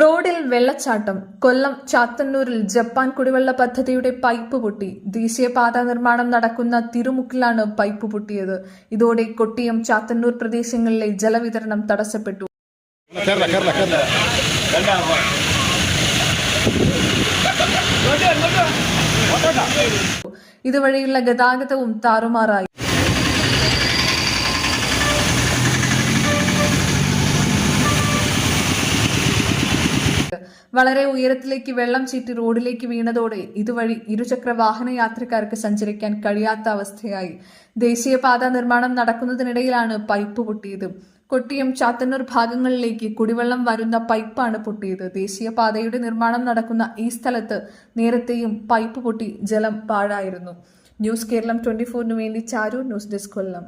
റോഡിൽ വെള്ളച്ചാട്ടം കൊല്ലം ചാത്തന്നൂരിൽ ജപ്പാൻ കുടിവെള്ള പദ്ധതിയുടെ പൈപ്പ് പൊട്ടി. ദേശീയപാത നിർമ്മാണം നടക്കുന്ന തിരുമുക്കിലാണ് പൈപ്പ് പൊട്ടിയത്. ഇതോടെ കൊട്ടിയം ചാത്തന്നൂർ പ്രദേശങ്ങളിലെ ജലവിതരണം തടസ്സപ്പെട്ടു കേരള കേരള കേരള ഇതുവഴിയുള്ള ഗതാഗതവും താറുമാറായി. വളരെ ഉയരത്തിലേക്ക് വെള്ളം ചീറ്റി റോഡിലേക്ക് വീണതോടെ ഇതുവഴി ഇരുചക്ര വാഹന യാത്രക്കാർക്ക് സഞ്ചരിക്കാൻ കഴിയാത്ത അവസ്ഥയായി. ദേശീയപാത നിർമ്മാണം നടക്കുന്നതിനിടയിലാണ് പൈപ്പ് പൊട്ടിയത്. കൊട്ടിയം ചാത്തന്നൂർ ഭാഗങ്ങളിലേക്ക് കുടിവെള്ളം വരുന്ന പൈപ്പാണ് പൊട്ടിയത്. ദേശീയപാതയുടെ നിർമ്മാണം നടക്കുന്ന ഈ സ്ഥലത്ത് നേരത്തെയും പൈപ്പ് പൊട്ടി ജലം പാഴായിരുന്നു. ന്യൂസ് കേരളം ട്വന്റി ഫോറിനു വേണ്ടി ചാരു ന്യൂസ് ഡെസ്ക് കൊല്ലം.